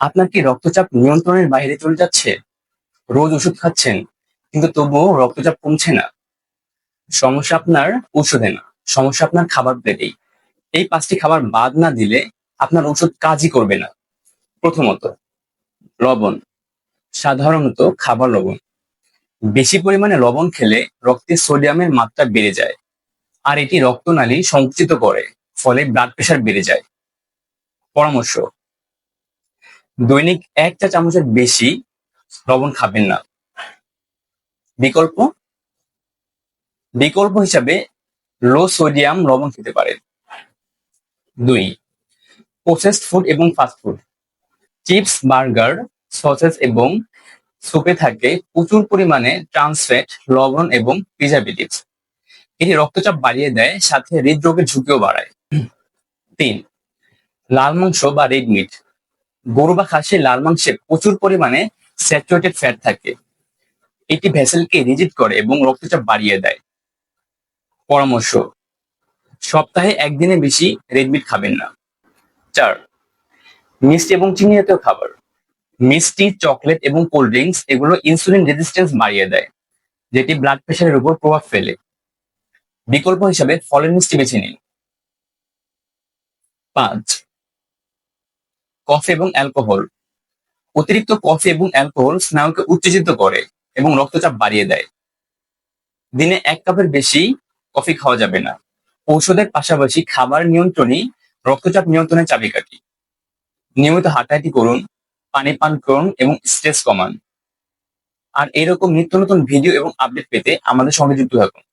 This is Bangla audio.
আপনার কি রক্তচাপ নিয়ন্ত্রণের বাইরে চলে যাচ্ছে? রোজ ওষুধ খাচ্ছেন, কিন্তু তবুও রক্তচাপ কমছে না। সমস্যা আপনার ওষুধে না, সমস্যা আপনার খাবার প্লেটেই। এই পাঁচটি খাবার বাদ না দিলে আপনার ওষুধ কাজই করবে না। প্রথমত, লবণ, সাধারণত খাবার লবণ। বেশি পরিমাণে লবণ খেলে রক্তে সোডিয়ামের মাত্রা বেড়ে যায়, আর এটি রক্তনালী সংকুচিত করে, ফলে ব্লাড প্রেশার বেড়ে যায়। পরামর্শ দৈনিক এক চা চামচের বেশি লবণ খাবেন না। বিকল্প? বিকল্প হিসাবে লো সোডিয়াম লবণ খেতে পারেন। দুই প্রসেসড ফুড এবং fast food chips burger sausages এবং সুপে থাকে প্রচুর পরিমাণে ট্রান্সফ্যাট লবণ এবং প্রিজারভেটিভস এটি রক্তচাপ বাড়িয়ে দেয়, সাথে হৃদরোগের ঝুঁকিও বাড়ায়। তিন, লাল মাংস বা রেড মিট গরু বা খাসির লাল মাংসে প্রচুর পরিমাণে স্যাচুরেটেড ফ্যাট থাকে। এটি ভেসেলকে রিজিট করে এবং রক্তচাপ বাড়িয়ে দেয়। পরামর্শ, সপ্তাহে একদিনে বেশি রেড মিট খাবেন না। চার, মিষ্টি এবং চিনি জাতীয় খাবার। মিষ্টি, চকলেট এবং কোল্ড ড্রিঙ্কস এগুলো ইনসুলিন রেজিস্ট্যান্স বাড়িয়ে দেয়, যেটি ব্লাড প্রেশারের উপর প্রভাব ফেলে। বিকল্প হিসাবে ফলের মিষ্টি বেছে নিন। পাঁচ কফি এবং অ্যালকোহল। অতিরিক্ত কফি এবং অ্যালকোহল স্নায়ুকে উত্তেজিত করে এবং রক্তচাপ বাড়িয়ে দেয়। দিনে এক কাপের বেশি কফি খাওয়া যাবে না। ঔষধের পাশাপাশি খাবার নিয়ন্ত্রণই রক্তচাপ নিয়ন্ত্রণের চাবিকাঠি। নিয়মিত হাঁটাহাঁটি করুন, পানি পান করুন এবং স্ট্রেস কমান। আর এরকম নিত্য নতুন ভিডিও এবং আপডেট পেতে আমাদের সঙ্গে যুক্ত থাকুন।